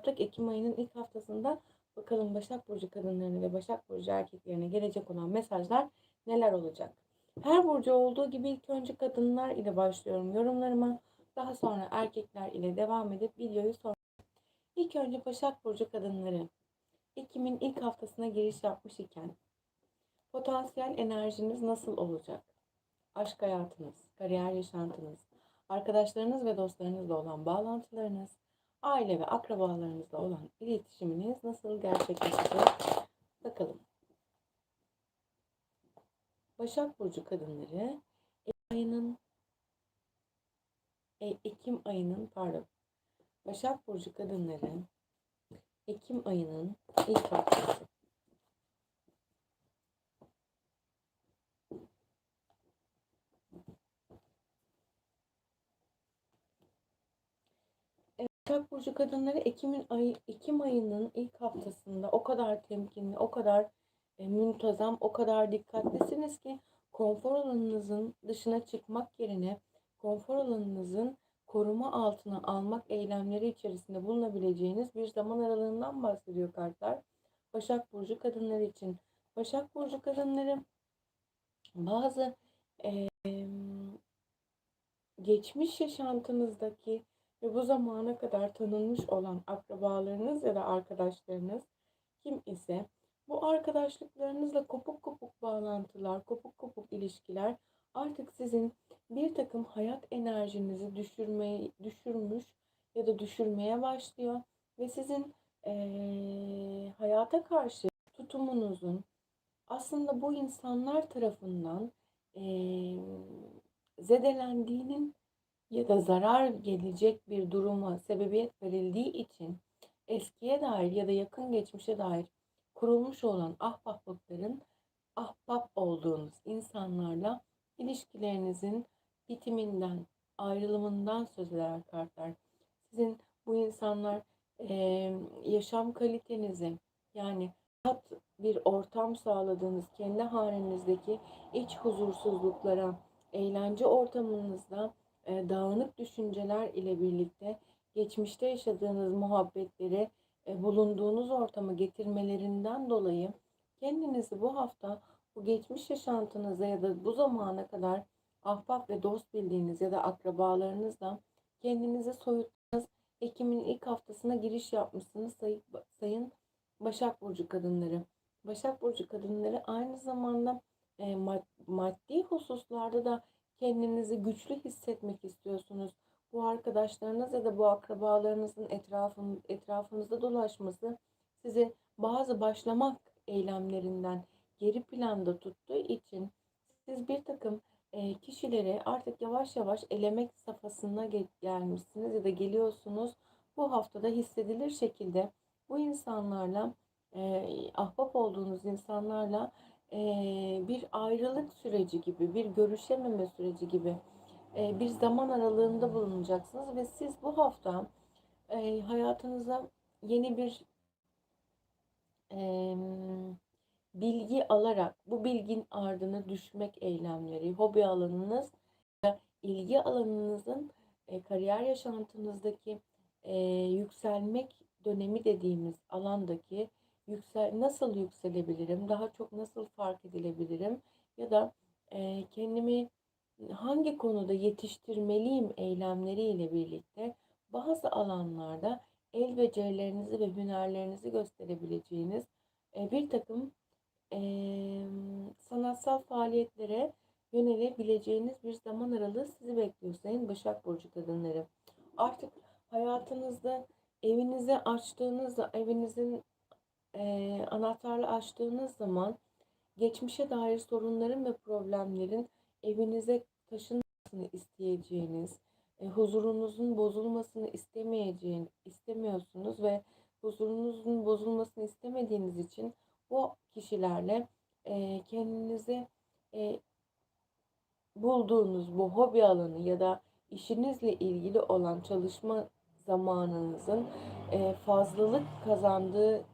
yaptık. Ekim ayının ilk haftasında bakalım Başak Burcu kadınlarına ve Başak Burcu erkeklerine gelecek olan mesajlar neler olacak? Her burcu olduğu gibi ilk önce kadınlar ile başlıyorum yorumlarıma. Daha sonra erkekler ile devam edip videoyu son. İlk önce Başak Burcu kadınları. Ekim'in ilk haftasına giriş yapmış iken potansiyel enerjiniz nasıl olacak? Aşk hayatınız, kariyer yaşantınız, arkadaşlarınız ve dostlarınızla olan bağlantılarınız, aile ve akrabalarınızla olan iletişiminiz nasıl gerçekleşecek? Bakalım. Başak Burcu kadınları Ekim ayının e, Ekim ayının pardon Başak Burcu kadınları Ekim ayının ilk haftası. Başak Burcu kadınları Ekim'in ayı, Ekim ayının ilk haftasında o kadar temkinli, o kadar e, muntazam, o kadar dikkatlisiniz ki konfor alanınızın dışına çıkmak yerine konfor alanınızın koruma altına almak eylemleri içerisinde bulunabileceğiniz bir zaman aralığından bahsediyor kartlar. Başak Burcu kadınları için. Başak Burcu kadınları bazı e, geçmiş yaşantınızdaki ve bu zamana kadar tanınmış olan akrabalarınız ya da arkadaşlarınız kim ise bu arkadaşlıklarınızla kopuk kopuk bağlantılar, kopuk kopuk ilişkiler artık sizin bir takım hayat enerjinizi düşürmeye, düşürmüş ya da düşürmeye başlıyor. Ve sizin ee, hayata karşı tutumunuzun aslında bu insanlar tarafından ee, zedelendiğinin ya da zarar gelecek bir duruma sebebiyet verildiği için eskiye dair ya da yakın geçmişe dair kurulmuş olan ahbaplıkların ahbap olduğunuz insanlarla ilişkilerinizin bitiminden, ayrılımından söz eder kartlar. Sizin bu insanlar e, yaşam kalitenizi yani rahat bir ortam sağladığınız kendi halinizdeki iç huzursuzluklara, eğlence ortamınızda e, dağınık düşünceler ile birlikte geçmişte yaşadığınız muhabbetleri e, bulunduğunuz ortama getirmelerinden dolayı kendinizi bu hafta bu geçmiş yaşantınıza ya da bu zamana kadar ahbap ve dost bildiğiniz ya da akrabalarınızla kendinizi soyuttunuz. Ekim'in ilk haftasına giriş yapmışsınız sayın, sayın Başak Burcu kadınları. Başak Burcu kadınları aynı zamanda e, maddi hususlarda da kendinizi güçlü hissetmek istiyorsunuz. Bu arkadaşlarınız ya da bu akrabalarınızın etrafın, etrafınızda dolaşması sizi bazı başlamak eylemlerinden geri planda tuttuğu için siz bir takım e, kişileri artık yavaş yavaş elemek safhasına gelmişsiniz ya da geliyorsunuz. Bu haftada hissedilir şekilde bu insanlarla e, ahbap olduğunuz insanlarla bir ayrılık süreci gibi, bir görüşememe süreci gibi bir zaman aralığında bulunacaksınız ve siz bu hafta hayatınıza yeni bir bilgi alarak bu bilgin ardına düşmek eylemleri, hobi alanınız, ilgi alanınızın kariyer yaşantınızdaki yükselmek dönemi dediğimiz alandaki yüksel nasıl yükselebilirim, daha çok nasıl fark edilebilirim ya da e, kendimi hangi konuda yetiştirmeliyim eylemleriyle birlikte bazı alanlarda el becerilerinizi ve hünerlerinizi gösterebileceğiniz e, bir takım e, sanatsal faaliyetlere yönelebileceğiniz bir zaman aralığı sizi bekliyor Sayın Başak Burcu kadınları. Artık hayatınızda evinizi açtığınızda, evinizin e, anahtarla açtığınız zaman geçmişe dair sorunların ve problemlerin evinize taşınmasını isteyeceğiniz, e, huzurunuzun bozulmasını istemeyeceğin, istemiyorsunuz ve huzurunuzun bozulmasını istemediğiniz için bu kişilerle e, kendinizi e, bulduğunuz bu hobi alanı ya da işinizle ilgili olan çalışma zamanınızın e, fazlalık kazandığı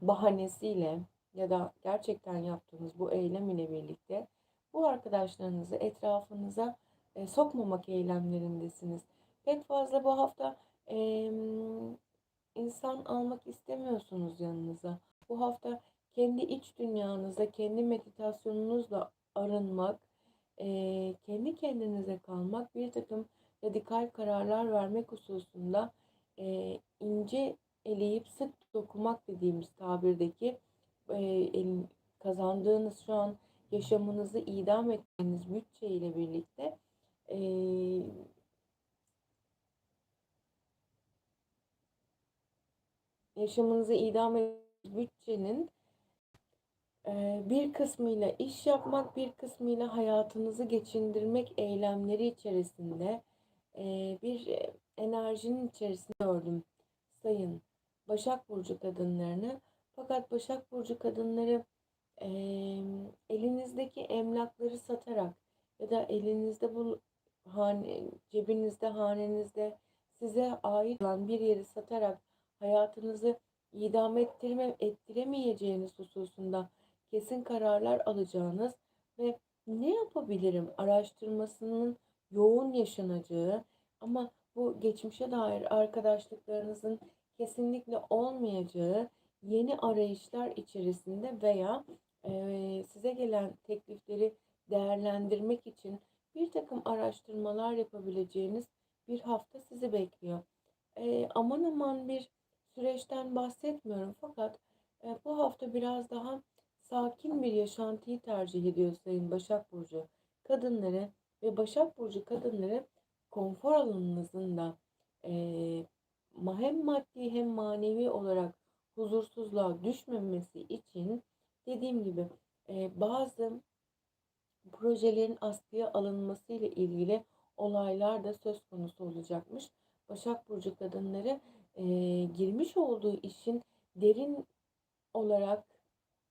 bahanesiyle ya da gerçekten yaptığınız bu eylem ile birlikte bu arkadaşlarınızı etrafınıza e, sokmamak eylemlerindesiniz. Pek fazla bu hafta e, insan almak istemiyorsunuz yanınıza. Bu hafta kendi iç dünyanızda, kendi meditasyonunuzla arınmak, eee, kendi kendinize kalmak, bir takım radikal kararlar vermek hususunda eee, ince eleyip sık dokumak dediğimiz tabirdeki el- kazandığınız şu an yaşamınızı idam ettiğiniz bütçe ile birlikte eee, yaşamınızı idam ettiğiniz bütçenin bir kısmıyla iş yapmak, bir kısmıyla hayatınızı geçindirmek eylemleri içerisinde bir e, enerjinin içerisinde gördüm sayın Başak Burcu kadınlarını. Fakat Başak Burcu kadınları eee, elinizdeki emlakları satarak ya da elinizde bu hane, cebinizde, hanenizde size ait olan bir yeri satarak hayatınızı idame ettirme, ettiremeyeceğiniz hususunda kesin kararlar alacağınız ve ne yapabilirim araştırmasının yoğun yaşanacağı ama bu geçmişe dair arkadaşlıklarınızın kesinlikle olmayacağı yeni arayışlar içerisinde veya eee, size gelen teklifleri değerlendirmek için bir takım araştırmalar yapabileceğiniz bir hafta sizi bekliyor. Eee, aman aman bir süreçten bahsetmiyorum fakat e, bu hafta biraz daha sakin bir yaşantıyı tercih ediyor Sayın Başak Burcu kadınları ve Başak Burcu kadınları konfor alanınızın da eee, hem maddi hem manevi olarak huzursuzluğa düşmemesi için dediğim gibi eee, bazı projelerin askıya alınması ile ilgili olaylar da söz konusu olacakmış. Başak Burcu kadınları eee, girmiş olduğu işin derin olarak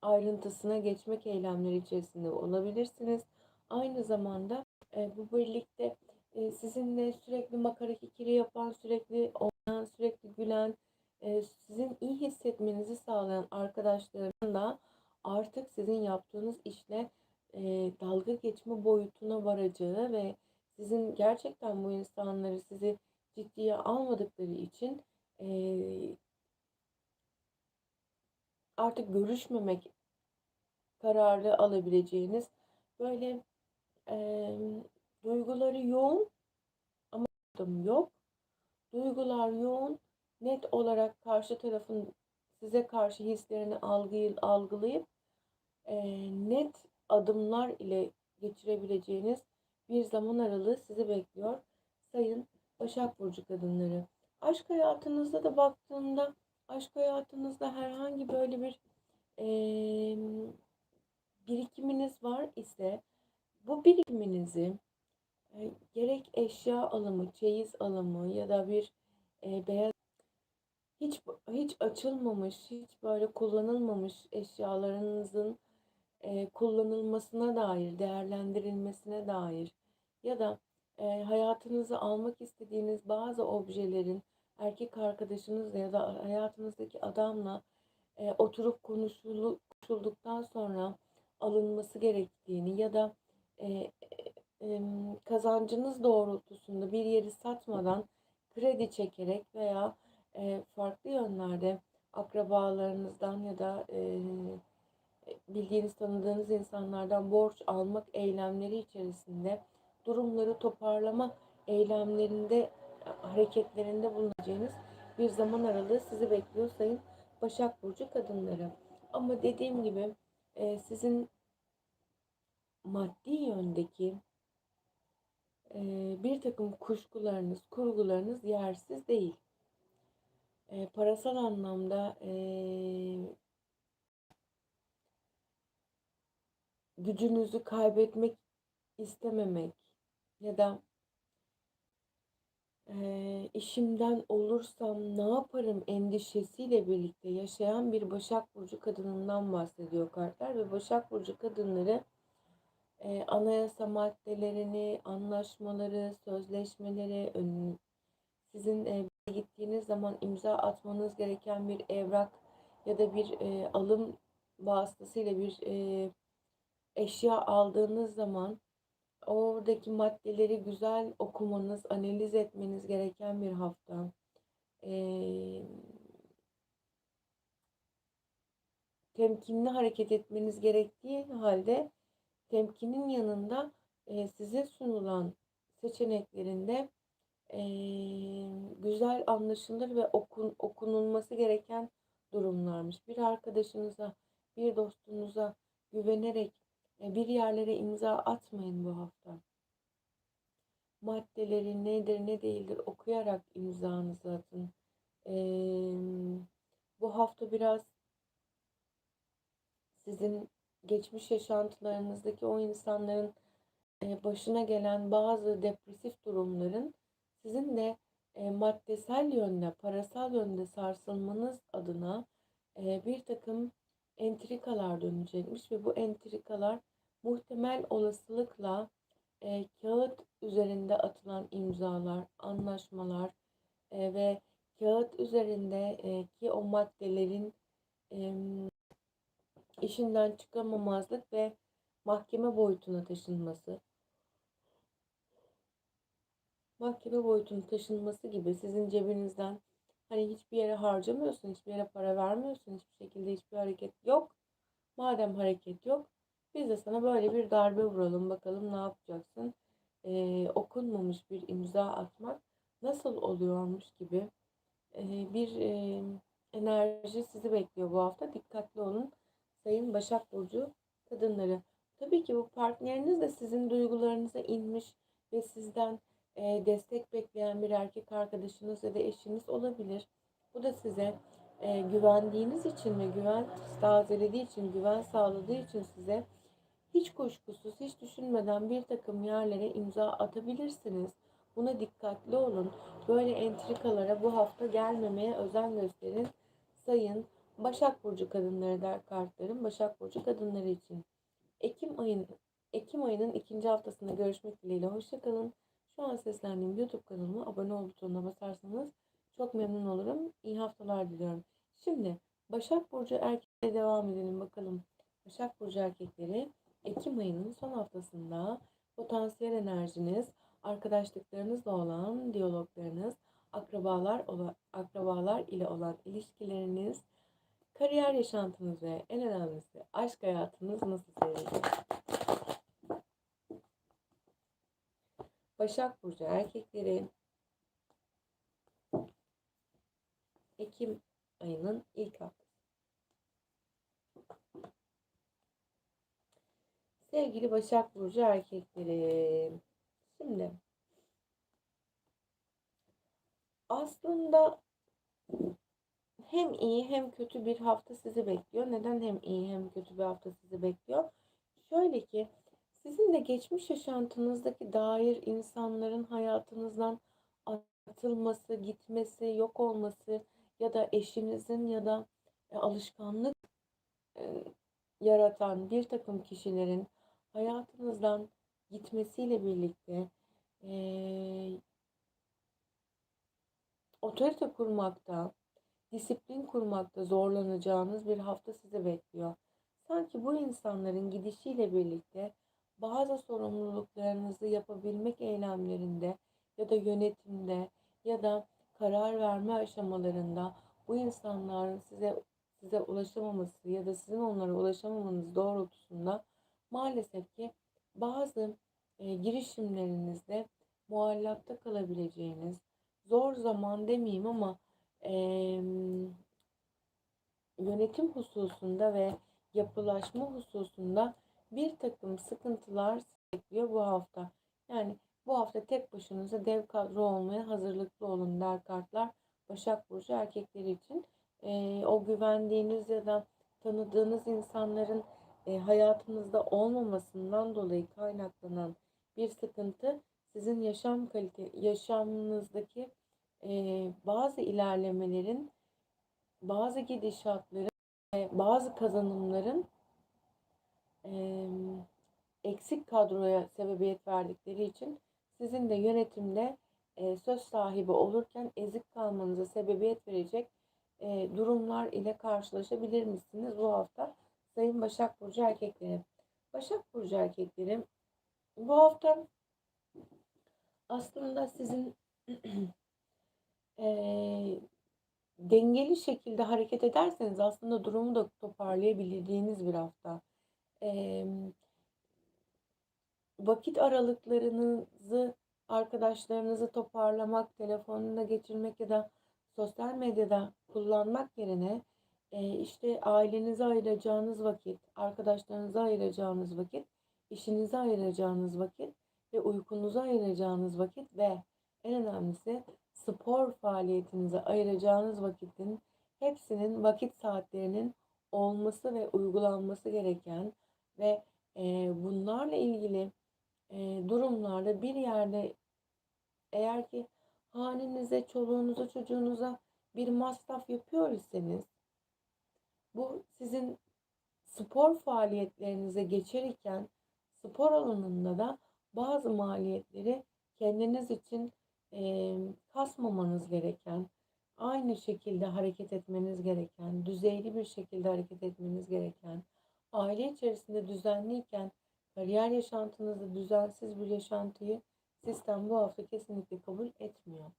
ayrıntısına geçmek eylemleri içerisinde olabilirsiniz. Aynı zamanda e, bu birlikte e, sizinle sürekli makara kikiri yapan, sürekli oynayan, sürekli gülen, e, sizin iyi hissetmenizi sağlayan arkadaşların da artık sizin yaptığınız işle e, dalga geçme boyutuna varacağı ve sizin gerçekten bu insanları sizi ciddiye almadıkları için e, artık görüşmemek kararı alabileceğiniz böyle duyguları yoğun ama adım yok. Duygular yoğun, net olarak karşı tarafın size karşı hislerini algıyı, algılayıp e, net adımlar ile geçirebileceğiniz bir zaman aralığı sizi bekliyor. Sayın Başak Burcu kadınları. Aşk hayatınızda da baktığında aşk hayatınızda herhangi böyle bir e, birikiminiz var ise bu birikiminizi e, gerek eşya alımı, çeyiz alımı ya da bir e, beyaz hiç hiç açılmamış, hiç böyle kullanılmamış eşyalarınızın e, kullanılmasına dair, değerlendirilmesine dair ya da e, hayatınıza almak istediğiniz bazı objelerin erkek arkadaşınızla ya da hayatınızdaki adamla e, oturup konuşulduktan sonra alınması gerektiğini ya da e, kazancınız doğrultusunda bir yeri satmadan kredi çekerek veya e, farklı yönlerde akrabalarınızdan ya da e, bildiğiniz tanıdığınız insanlardan borç almak eylemleri içerisinde durumları toparlama eylemlerinde hareketlerinde bulunacağınız bir zaman aralığı sizi bekliyor sayın Başak Burcu kadınları. Ama dediğim gibi e, sizin maddi yöndeki bir takım kuşkularınız, kurgularınız yersiz değil. E, parasal anlamda e, gücünüzü kaybetmek istememek ya da e, işimden olursam ne yaparım endişesiyle birlikte yaşayan bir Başak Burcu kadınından bahsediyor kartlar ve Başak Burcu kadınları e, anayasa maddelerini, anlaşmaları, sözleşmeleri, sizin e, gittiğiniz zaman imza atmanız gereken bir evrak ya da bir e, alım vasıtasıyla bir e, eşya aldığınız zaman oradaki maddeleri güzel okumanız, analiz etmeniz gereken bir hafta. Ee, temkinli hareket etmeniz gerektiği halde temkinin yanında e, size sunulan seçeneklerinde e, güzel anlaşılır ve okun, okunulması gereken durumlarmış. Bir arkadaşınıza, bir dostunuza güvenerek e, bir yerlere imza atmayın bu hafta. Maddeleri nedir ne değildir okuyarak imzanızı atın. E, bu hafta biraz sizin geçmiş yaşantılarınızdaki o insanların e, başına gelen bazı depresif durumların sizin de e, maddesel yönde, parasal yönde sarsılmanız adına e, bir takım entrikalar dönecekmiş ve bu entrikalar muhtemel olasılıkla kağıt üzerinde atılan imzalar, anlaşmalar ve kağıt üzerinde e, ki o maddelerin işinden çıkamamazlık ve mahkeme boyutuna taşınması, mahkeme boyutuna taşınması gibi sizin cebinizden hani hiçbir yere harcamıyorsun, hiçbir yere para vermiyorsun, hiçbir şekilde hiçbir hareket yok. Madem hareket yok, biz de sana böyle bir darbe vuralım bakalım ne yapacaksın. Ee, okunmamış bir imza atmak nasıl oluyormuş gibi ee, bir e, enerji sizi bekliyor bu hafta. Dikkatli olun. Sayın Başak Burcu kadınları. Tabii ki bu partneriniz de sizin duygularınıza inmiş ve sizden e, destek bekleyen bir erkek arkadaşınız ya da eşiniz olabilir. Bu da size e, güvendiğiniz için ve güven tazelediği için, güven sağladığı için size hiç kuşkusuz, hiç düşünmeden bir takım yerlere imza atabilirsiniz. Buna dikkatli olun. Böyle entrikalara bu hafta gelmemeye özen gösterin. Sayın Başak Burcu kadınları der kartlarım. Başak Burcu kadınları için. Ekim ayın Ekim ayının ikinci haftasında görüşmek dileğiyle. Hoşçakalın. Şu an seslendiğim YouTube kanalıma abone ol butonuna basarsanız çok memnun olurum. İyi haftalar diliyorum. Şimdi Başak Burcu erkeklere devam edelim bakalım. Başak Burcu erkekleri Ekim ayının son haftasında potansiyel enerjiniz, arkadaşlıklarınızla olan diyaloglarınız, akrabalar, akrabalar ile olan ilişkileriniz, Kariyer yaşantınız ve en önemlisi aşk hayatınız nasıl seyredecek? Başak Burcu erkekleri Ekim ayının ilk haftası. Sevgili Başak Burcu erkekleri. Şimdi aslında hem iyi hem kötü bir hafta sizi bekliyor. Neden hem iyi hem kötü bir hafta sizi bekliyor? Şöyle ki sizin de geçmiş yaşantınızdaki dair insanların hayatınızdan atılması, gitmesi, yok olması ya da eşinizin ya da e, alışkanlık e, yaratan bir takım kişilerin hayatınızdan gitmesiyle birlikte e, otorite kurmakta, disiplin kurmakta zorlanacağınız bir hafta sizi bekliyor. Sanki bu insanların gidişiyle birlikte bazı sorumluluklarınızı yapabilmek eylemlerinde ya da yönetimde ya da karar verme aşamalarında bu insanların size size ulaşamaması ya da sizin onlara ulaşamamanız doğrultusunda maalesef ki bazı e, girişimlerinizde muallakta kalabileceğiniz zor zaman demeyeyim ama e, yönetim hususunda ve yapılaşma hususunda bir takım sıkıntılar bekliyor bu hafta. Yani bu hafta tek başınıza dev kadro olmaya hazırlıklı olun der kartlar. Başak Burcu erkekleri için e, o güvendiğiniz ya da tanıdığınız insanların e, hayatınızda olmamasından dolayı kaynaklanan bir sıkıntı sizin yaşam kalite yaşamınızdaki bazı ilerlemelerin, bazı gidişatların, bazı kazanımların eksik kadroya sebebiyet verdikleri için sizin de yönetimde söz sahibi olurken ezik kalmanıza sebebiyet verecek durumlar ile karşılaşabilir misiniz bu hafta? Sayın Başak Burcu erkekleri. Başak Burcu erkekleri bu hafta aslında sizin e, dengeli şekilde hareket ederseniz aslında durumu da toparlayabildiğiniz bir hafta. Eee, vakit aralıklarınızı arkadaşlarınızı toparlamak, telefonuna geçirmek ya da sosyal medyada kullanmak yerine e, işte ailenize ayıracağınız vakit, arkadaşlarınıza ayıracağınız vakit, işinize ayıracağınız vakit ve uykunuza ayıracağınız vakit ve en önemlisi spor faaliyetinize ayıracağınız vakitin hepsinin vakit saatlerinin olması ve uygulanması gereken ve e, bunlarla ilgili e, durumlarda bir yerde eğer ki hanenize, çoluğunuza, çocuğunuza bir masraf yapıyor iseniz bu sizin spor faaliyetlerinize geçerirken spor alanında da bazı maliyetleri kendiniz için e, kasmamanız gereken, aynı şekilde hareket etmeniz gereken, düzeyli bir şekilde hareket etmeniz gereken, aile içerisinde düzenliyken kariyer yaşantınızda düzensiz bir yaşantıyı sistem bu hafta kesinlikle kabul etmiyor.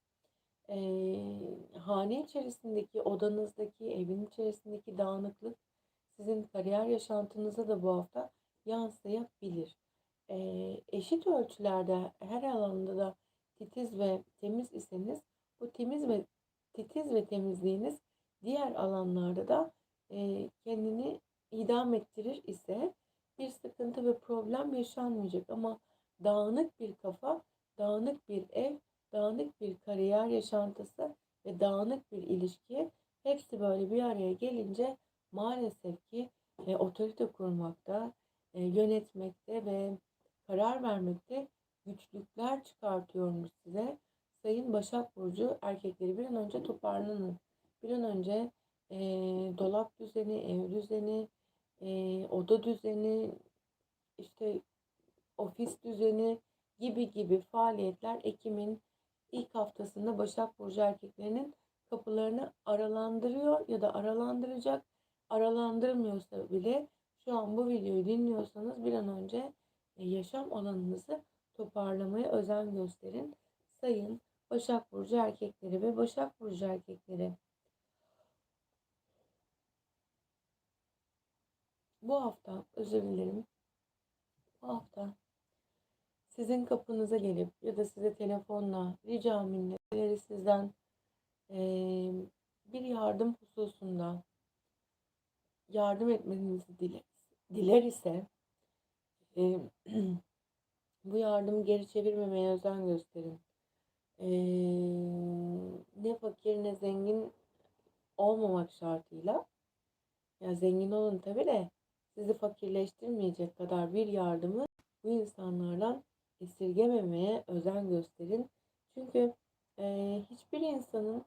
Ee, hane içerisindeki, odanızdaki, evin içerisindeki dağınıklık sizin kariyer yaşantınıza da bu hafta yansıyabilir. Ee, eşit ölçülerde her alanda da titiz ve temiz iseniz bu temiz ve titiz ve temizliğiniz diğer alanlarda da e, kendini idam ettirir ise bir sıkıntı ve problem yaşanmayacak. Ama dağınık bir kafa, dağınık bir ev, dağınık bir kariyer yaşantısı ve dağınık bir ilişki hepsi böyle bir araya gelince maalesef ki e, otorite kurmakta, e, yönetmekte ve karar vermekte güçlükler çıkartıyormuş size. Sayın Başak Burcu erkekleri bir an önce toparlanın. Bir an önce e, dolap düzeni, ev düzeni, e, oda düzeni, işte ofis düzeni gibi gibi faaliyetler Ekim'in ilk haftasında Başak Burcu erkeklerinin kapılarını aralandırıyor ya da aralandıracak. Aralandırmıyorsa bile şu an bu videoyu dinliyorsanız bir an önce yaşam alanınızı toparlamaya özen gösterin. Sayın Başak Burcu erkekleri ve Başak Burcu erkekleri. Bu hafta özür dilerim. Bu hafta sizin kapınıza gelip ya da size telefonla rica minnetleri sizden e, bir yardım hususunda yardım etmenizi diler, diler ise e, bu yardımı geri çevirmemeye özen gösterin. E, ne fakir ne zengin olmamak şartıyla ya zengin olun tabi de sizi fakirleştirmeyecek kadar bir yardımı bu insanlardan esirgememeye özen gösterin. Çünkü e, hiçbir insanın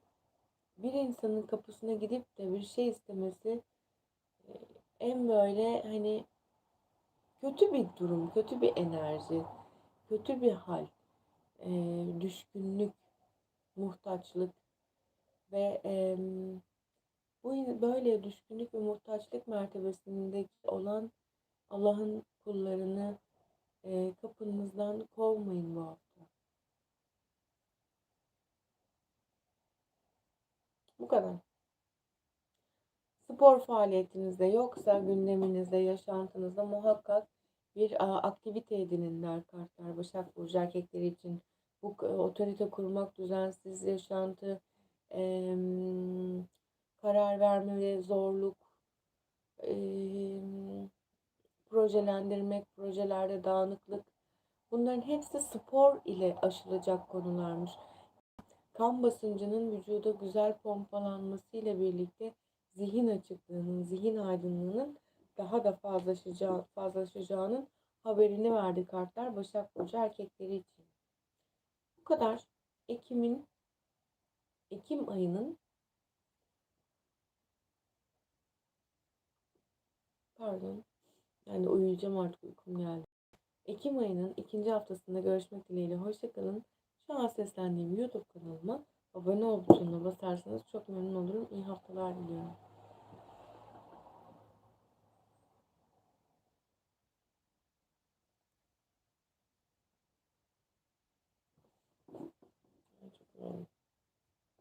bir insanın kapısına gidip de bir şey istemesi e, en böyle hani kötü bir durum, kötü bir enerji, kötü bir hal, e, düşkünlük, muhtaçlık ve e, bu böyle düşkünlük ve muhtaçlık mertebesindeki olan Allah'ın kullarını e, kapınızdan kovmayın bu hafta. Bu kadar. Spor faaliyetinizde yoksa gündeminizde, yaşantınızda muhakkak bir aktivite edinin der kartlar. Başak Burcu erkekleri için bu otorite kurmak, düzensiz yaşantı, e, karar verme ve zorluk, e, projelendirmek, projelerde dağınıklık bunların hepsi spor ile aşılacak konularmış. Kan basıncının vücuda güzel pompalanması ile birlikte zihin açıklığının, zihin aydınlığının daha da fazlaşacağı, fazlaşacağının haberini verdi kartlar Başak Burcu erkekleri için. Bu kadar. Ekim'in Ekim ayının pardon yani uyuyacağım artık uykum geldi. Ekim ayının ikinci haftasında görüşmek dileğiyle. Hoşçakalın. Şu an seslendiğim YouTube kanalıma abone ol butonuna basarsanız çok memnun olurum. İyi haftalar diliyorum. So.